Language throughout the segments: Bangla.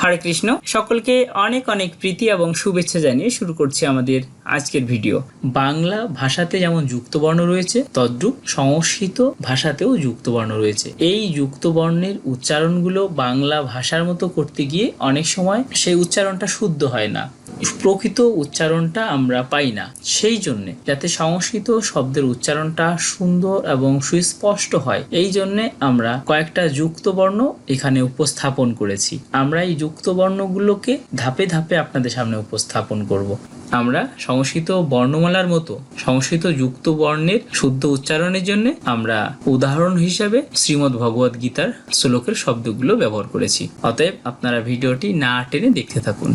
হরে কৃষ্ণ। সকলকে অনেক অনেক প্রীতি এবং শুভেচ্ছা জানিয়ে শুরু করছি আমাদের আজকের ভিডিও। বাংলা ভাষাতে যেমন যুক্তবর্ণ রয়েছে, তদ্রূপ সংস্কৃত ভাষাতেও যুক্তবর্ণ রয়েছে। এই যুক্তবর্ণের উচ্চারণগুলো বাংলা ভাষার মতো করতে গিয়ে অনেক সময় সেই উচ্চারণটা শুদ্ধ হয় না। প্রকৃত উচ্চারণটা আমরা পাই না, সেই জন্যে যাতে সংস্কৃত শব্দের উচ্চারণটা সুন্দর এবং সুস্পষ্ট হয়, এই জন্যে আমরা কয়েকটা যুক্ত বর্ণ এখানে উপস্থাপন করেছি। আমরা এই যুক্ত বর্ণগুলোকে ধাপে ধাপে আপনাদের সামনে উপস্থাপন করব। আমরা সংস্কৃত বর্ণমালার মতো, সংস্কৃত যুক্ত বর্ণের শুদ্ধ উচ্চারণের জন্য আমরা উদাহরণ হিসাবে শ্রীমদ্ ভগবদ গীতার শ্লোকের শব্দগুলো ব্যবহার করেছি। অতএব আপনারা ভিডিওটি না টেনে দেখতে থাকুন।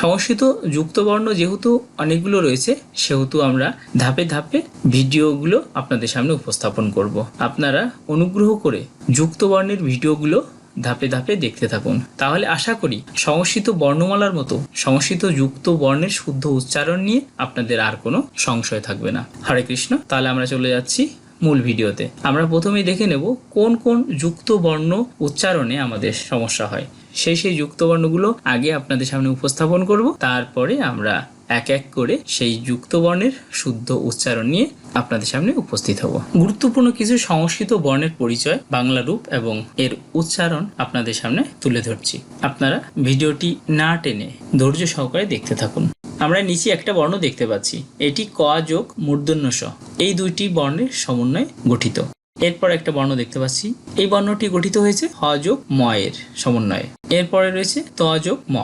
সংস্কৃত যুক্তবর্ণ যেহেতু অনেকগুলো রয়েছে, সেহেতু আমরা ধাপে ধাপে ভিডিওগুলো আপনাদের সামনে উপস্থাপন করব। আপনারা অনুগ্রহ করে যুক্তবর্ণের ভিডিওগুলো ধাপে ধাপে দেখতে থাকুন। তাহলে আশা করি সংস্কৃত বর্ণমালার মতো সংস্কৃত যুক্ত বর্ণের শুদ্ধ উচ্চারণ নিয়ে আপনাদের আর কোনো সংশয় থাকবে না। হরে কৃষ্ণ, তাহলে আমরা চলে যাচ্ছি মূল ভিডিওতে। আমরা প্রথমেই দেখে নেব কোন কোন যুক্ত বর্ণ উচ্চারণে আমাদের সমস্যা হয়। সেই সেই যুক্ত বর্ণগুলো আগে আপনাদের সামনে উপস্থাপন করব। তারপরে আমরা এক এক করে সেই যুক্ত বর্ণের শুদ্ধ উচ্চারণ নিয়ে আপনাদের সামনে উপস্থিত হব। গুরুত্বপূর্ণ কিছু সংস্কৃত বর্ণের পরিচয়, বাংলা রূপ এবং এর উচ্চারণ আপনাদের সামনে তুলে ধরছি। আপনারা ভিডিওটি না টেনে ধৈর্য সহকারে দেখতে থাকুন। আমরা নিচে একটা বর্ণ দেখতে পাচ্ছি। এটি ক যোগ মূর্ধন্য স এই দুইটি বর্ণের সমন্বয়ে গঠিত। এরপর একটা বর্ণ দেখতে পাচ্ছি। এই বর্ণটি গঠিত হয়েছে হ যোগ ম এর সমন্বয়ে। এরপরে রয়েছে ত যোগ ম।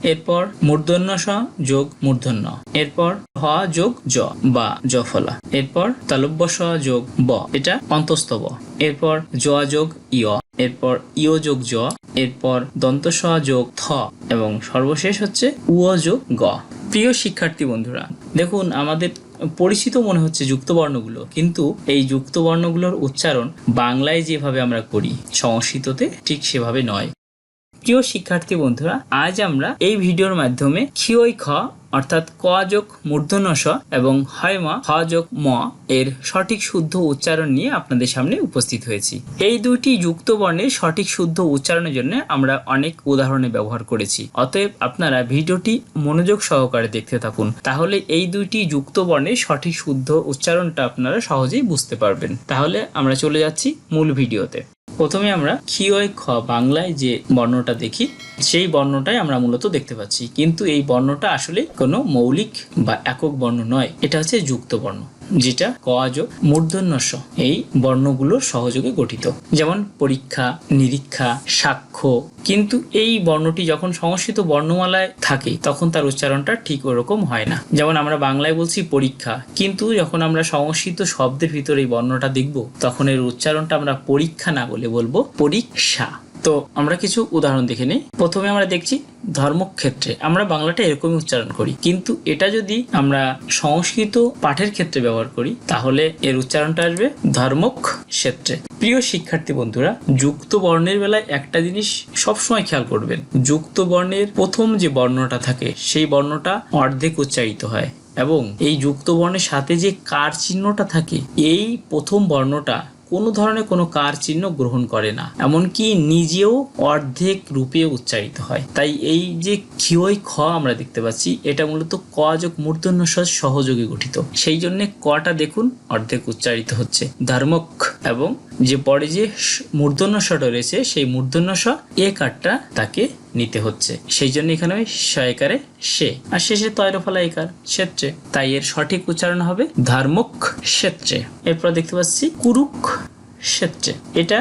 এরপর মূর্ধন্য স যোগ মূর্ধন্য। এরপর হ যোগ জ বা জফলা এরপর তালব্য স যোগ ব। এটা অন্তস্থ ব এরপর জ যোগ ইয় এরপর ইয় যোগ জ এরপর দন্ত স যোগ থ, এবং সর্বশেষ হচ্ছে উয় যোগ গ। প্রিয় শিক্ষার্থী বন্ধুরা, দেখুন আমাদের পরিচিত মনে হচ্ছে যুক্তবর্ণগুলো, কিন্তু এই যুক্তবর্ণগুলোর উচ্চারণ বাংলায় যেভাবে আমরা করি, সংস্কৃততে ঠিক সেভাবে নয়। প্রিয় শিক্ষার্থী বন্ধুরা, আজ আমরা এই ভিডিওর মাধ্যমে খিওই খ অর্থাৎ ক যোগ মূর্ধন্য স এবং হয়মা হ যোগ ম এর সঠিক শুদ্ধ উচ্চারণ নিয়ে আপনাদের সামনে উপস্থিত হয়েছি। এই দুটি যুক্ত বর্ণের সঠিক শুদ্ধ উচ্চারণের জন্য আমরা অনেক উদাহরণে ব্যবহার করেছি। অতএব আপনারা ভিডিওটি মনোযোগ সহকারে দেখতে থাকুন। তাহলে এই দুইটি যুক্ত বর্ণের সঠিক শুদ্ধ উচ্চারণটা আপনারা সহজেই বুঝতে পারবেন। তাহলে আমরা চলে যাচ্ছি মূল ভিডিওতে। প্রথমে আমরা খিওয় খ বাংলায় যে বর্ণটা দেখি, সেই বর্ণটাই আমরা মূলত দেখতে পাচ্ছি। কিন্তু এই বর্ণটা আসলে কোনো মৌলিক বা একক বর্ণ নয়। এটা হচ্ছে যুক্ত বর্ণ। যেটা কযোগ মূর্ধন্য স এই বর্ণগুলো সহযোগে গঠিত। যেমন পরীক্ষা, নিরীক্ষা, সাক্ষ্য। কিন্তু এই বর্ণটি যখন সংস্কৃত বর্ণমালায় থাকে, তখন তার উচ্চারণটা ঠিক ওরকম হয় না। যেমন আমরা বাংলায় বলছি পরীক্ষা। কিন্তু যখন আমরা সংস্কৃত শব্দের ভিতরে এই বর্ণটা দেখব, তখন এর উচ্চারণটা আমরা পরীক্ষা না বলে বলব পরীক্ষা। তো আমরা কিছু উদাহরণ দেখে নিই। প্রথমে আমরা দেখছি ধর্মক্ষেত্রে। আমরা বাংলাটা এরকমই উচ্চারণ করি। কিন্তু এটা যদি আমরা সংস্কৃত পাঠের ক্ষেত্রে ব্যবহার করি, তাহলে এর উচ্চারণটা আসবে ধর্মক ক্ষেত্রে প্রিয় শিক্ষার্থী বন্ধুরা, যুক্ত বর্ণের বেলায় একটা জিনিস সবসময় খেয়াল করবেন। যুক্ত বর্ণের প্রথম যে বর্ণটা থাকে, সেই বর্ণটা অর্ধেক উচ্চারিত হয়। এবং এই যুক্ত বর্ণের সাথে যে কার চিহ্নটা থাকে, এই প্রথম বর্ণটা কোনো ধরনের কোনো কার চিহ্ন গ্রহণ করে না। এমনকি নিজেও অর্ধেক রূপে উচ্চারিত হয়। তাই এই যে খিওই খ আমরা দেখতে পাচ্ছি, এটা মূলত ক যোগ মূর্ধন্য সহযোগে গঠিত। সেই জন্য কটা দেখুন অর্ধেক উচ্চারিত হচ্ছে। ধর্মক এবং যে পরে যে মূর্ধন্য সটা রয়েছে, সেই মূর্ধন্য স এ কারটা তাকে নিতে হচ্ছে। সেই জন্য এখানে ওই শয়কারে সে। আর শেষে তৈরফলা একার ক্ষেত্রে তাই এর সঠিক উচ্চারণ হবে ধর্মক ক্ষেত্রে এরপর দেখতে পাচ্ছি কুরুক ক্ষেত্রে এটা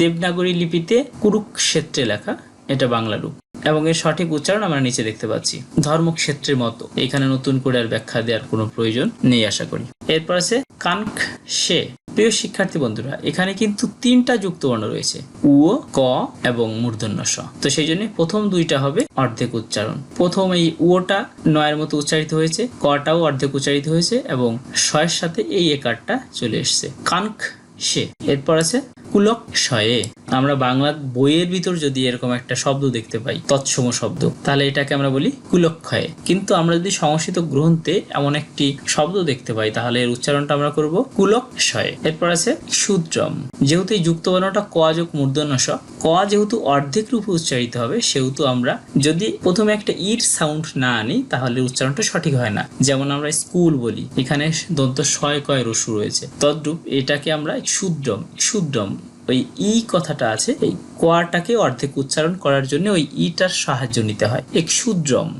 দেবনাগরী লিপিতে কুরুক্ষেত্রে লেখা, এটা বাংলা রূপ। এবং এর সঠিক উচ্চারণ আমরা নিচে দেখতে পাচ্ছি ধর্মক্ষেত্রের মতো। এখানে নতুন করে আর ব্যাখ্যা দেওয়ার কোনো প্রয়োজন নেই আশা করি। এরপর আছে কানক সে। প্রিয় শিক্ষার্থী বন্ধুরা, এখানে কিন্তু তিনটা যুক্ত বর্ণ রয়েছে উ ক এবং মূর্ধন্য স তো সেই জন্য প্রথম দুইটা হবে অর্ধেক উচ্চারণ। প্রথম এই উটা নয়ের মতো উচ্চারিত হয়েছে, কটাও অর্ধেক উচ্চারিত হয়েছে এবং শয়ের সাথে এই একারটা চলে এসছে। কানক সে এরপর আছে কুলক শয়ে। আমরা বাংলা বইয়ের ভিতর যদি এরকম একটা শব্দ দেখতে পাই, তৎসম শব্দ, তাহলে এটাকে আমরা বলি কুলক্ষয়। কিন্তু আমরা যদি সংস্কৃত গ্রন্থে এমন একটি শব্দ দেখতে পাই, তাহলে এর উচ্চারণটা আমরা করব কুলক্ষয়। এরপর আছে শূদ্রম। যেহেতু এই যুক্ত বর্ণটা ক যোগ মূর্ধন্য স ক যেহেতু অর্ধেক রূপে উচ্চারিত হবে, সেহেতু আমরা যদি প্রথমে একটা ইট সাউন্ড না আনি, তাহলে উচ্চারণটা সঠিক হয় না। যেমন আমরা স্কুল বলি, এখানে দন্ত শয় কয় রসু রয়েছে। তদ্রূপ এটাকে আমরা শুদ্রম শুদ্রম ওই ই কথাটা আছে, এই কোয়াটাকে অর্ধেক উচ্চারণ করার জন্য ওই ইটার সাহায্য নিতে হয়। এক শুদ্রম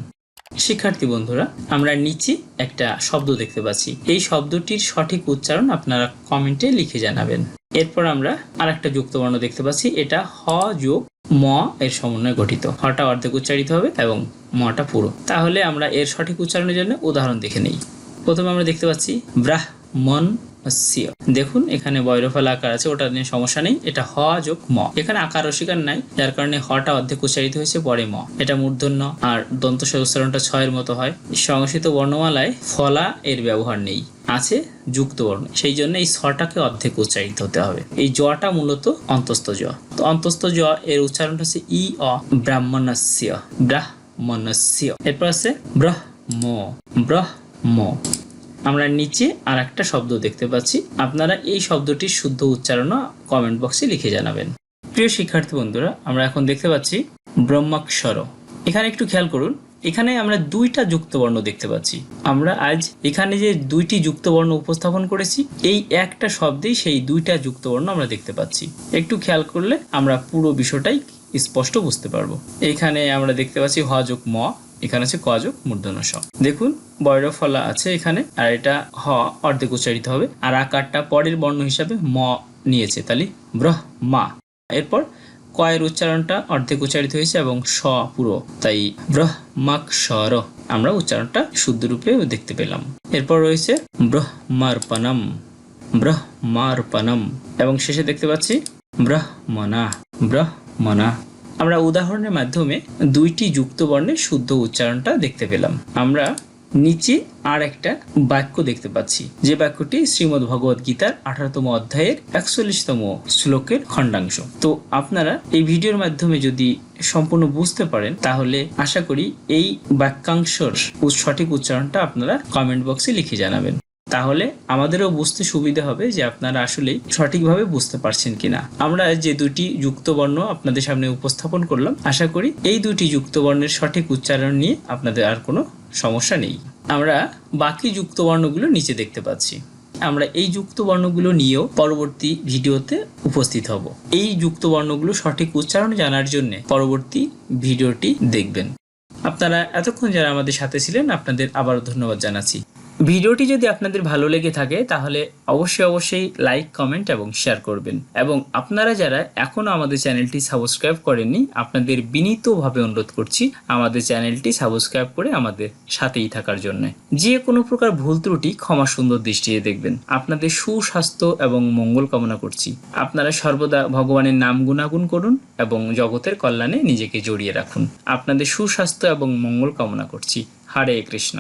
শিক্ষার্থী বন্ধুরা, আমরা নিচে একটা শব্দ দেখতে পাচ্ছি। এই শব্দটির সঠিক উচ্চারণ আপনারা কমেন্টে লিখে জানাবেন। এরপর আমরা আর একটা যুক্তবর্ণ দেখতে পাচ্ছি, এটা হ যোগ ম এর সমন্বয়ে গঠিত। হটা অর্ধেক উচ্চারিত হবে এবং মটা পুরো। তাহলে আমরা এর সঠিক উচ্চারণের জন্য উদাহরণ দেখে নেই। প্রথমে আমরা দেখতে পাচ্ছি ব্রাহ মন সিয় দেখুন, এখানে বৈরফল আকার আছে, ওটা নিয়ে সমস্যা নেই। এটা হ যোগ ম। এখানে আকার অস্বীকার নাই, যার কারণে হটা অর্ধেক উচ্চারিত হয়েছে, পরে ম। এটা মূর্ধন্য, আর দন্ত উচ্চারণটা ছয়ের মতো হয়। সংস্কৃত বর্ণমালায় ফলা এর ব্যবহার নেই। আছে যুক্ত বর্ণ। সেই জন্য এই ছটাকে অর্ধেক উচ্চারিত হতে হবে। এই জটা মূলত অন্তস্থ জ। তো অন্তস্থ জ এর উচ্চারণটা হচ্ছে ই, অ, ব্রাহ্মণস্য। ব্রাহ্মণস্য। এরপর আছে ব্রহ্ম। ব্রহ্ম। আমরা নিচে আর একটা শব্দ দেখতে পাচ্ছি। আপনারা এই শব্দটির শুদ্ধ উচ্চারণও কমেন্ট বক্সে লিখে জানাবেন। প্রিয় শিক্ষার্থী বন্ধুরা, আমরা এখন দেখতে পাচ্ছি ব্রহ্মাক্ষর। এখানে একটু খেয়াল করুন, এখানে আমরা দুইটা যুক্তবর্ণ দেখতে পাচ্ছি। আমরা আজ এখানে যে দুইটি যুক্তবর্ণ উপস্থাপন করেছি, এই একটা শব্দেই সেই দুইটা যুক্তবর্ণ আমরা দেখতে পাচ্ছি। একটু খেয়াল করলে আমরা পুরো বিষয়টাই স্পষ্ট বুঝতে পারব। এখানে আমরা দেখতে পাচ্ছি হ যোগ ম এখানে আছে কযোগ মূর্ধন্য স। দেখুন বৈরফলা আছে এখানে, আর এটা হ অর্ধেক উচ্চারিত হবে। আর আকারটা পরের বর্ণ হিসাবে ম নিয়েছে, তাহলে ব্রহ, মা। এরপর কয়ের উচ্চারণটা অর্ধেক উচ্চারিত হয়েছে এবং স পুরো, তাই ব্রহ্মাক স্বর আমরা উচ্চারণটা শুদ্ধ রূপে দেখতে পেলাম। এরপর রয়েছে ব্রহ্মার্পণম ব্রহ্মার্পণম এবং শেষে দেখতে পাচ্ছি ব্রহ্মনা ব্রহ্মনা আমরা উদাহরণের মাধ্যমে দুইটি যুক্ত বর্ণের শুদ্ধ উচ্চারণটা দেখতে পেলাম। আমরা নিচে আর একটা বাক্য দেখতে পাচ্ছি। যে বাক্যটি শ্রীমদ্ ভগবত গীতার আঠারোতম অধ্যায়ের একচল্লিশতম শ্লোকের খণ্ডাংশ। তো আপনারা এই ভিডিওর মাধ্যমে যদি সম্পূর্ণ বুঝতে পারেন, তাহলে আশা করি এই বাক্যাংশর সঠিক উচ্চারণটা আপনারা কমেন্ট বক্সে লিখে জানাবেন। তাহলে আমাদেরও বুঝতে সুবিধা হবে যে আপনারা আসলে সঠিকভাবে বুঝতে পারছেন কিনা। আমরা যে দুটি যুক্ত বর্ণ আপনাদের সামনে উপস্থাপন করলাম, আশা করি এই দুটি যুক্ত বর্ণের সঠিক উচ্চারণ নিয়ে আপনাদের আর কোনো সমস্যা নেই। আমরা বাকি যুক্ত বর্ণগুলো নিচে দেখতে পাচ্ছি। আমরা এই যুক্ত বর্ণগুলো নিয়েও পরবর্তী ভিডিওতে উপস্থিত হব। এই যুক্ত বর্ণগুলো সঠিক উচ্চারণ জানার জন্য পরবর্তী ভিডিওটি দেখবেন। আপনারা এতক্ষণ যারা আমাদের সাথে ছিলেন, আপনাদের আবারও ধন্যবাদ জানাচ্ছি। ভিডিওটি যদি আপনাদের ভালো লেগে থাকে, তাহলে অবশ্যই অবশ্যই লাইক কমেন্ট এবং শেয়ার করবেন। এবং আপনারা যারা এখনও আমাদের চ্যানেলটি সাবস্ক্রাইব করেননি, আপনাদের বিনীতভাবে অনুরোধ করছি আমাদের চ্যানেলটি সাবস্ক্রাইব করে আমাদের সাথেই থাকার জন্য। যে কোনো প্রকার ভুল ত্রুটি, ক্ষমা সুন্দর দৃষ্টিতে দেখবেন। আপনাদের সুস্বাস্থ্য এবং মঙ্গল কামনা করছি। আপনারা সর্বদা ভগবানের নাম গুণাগুণ করুন এবং জগতের কল্যাণে নিজেকে জড়িয়ে রাখুন। আপনাদের সুস্বাস্থ্য এবং মঙ্গল কামনা করছি। হরে কৃষ্ণ।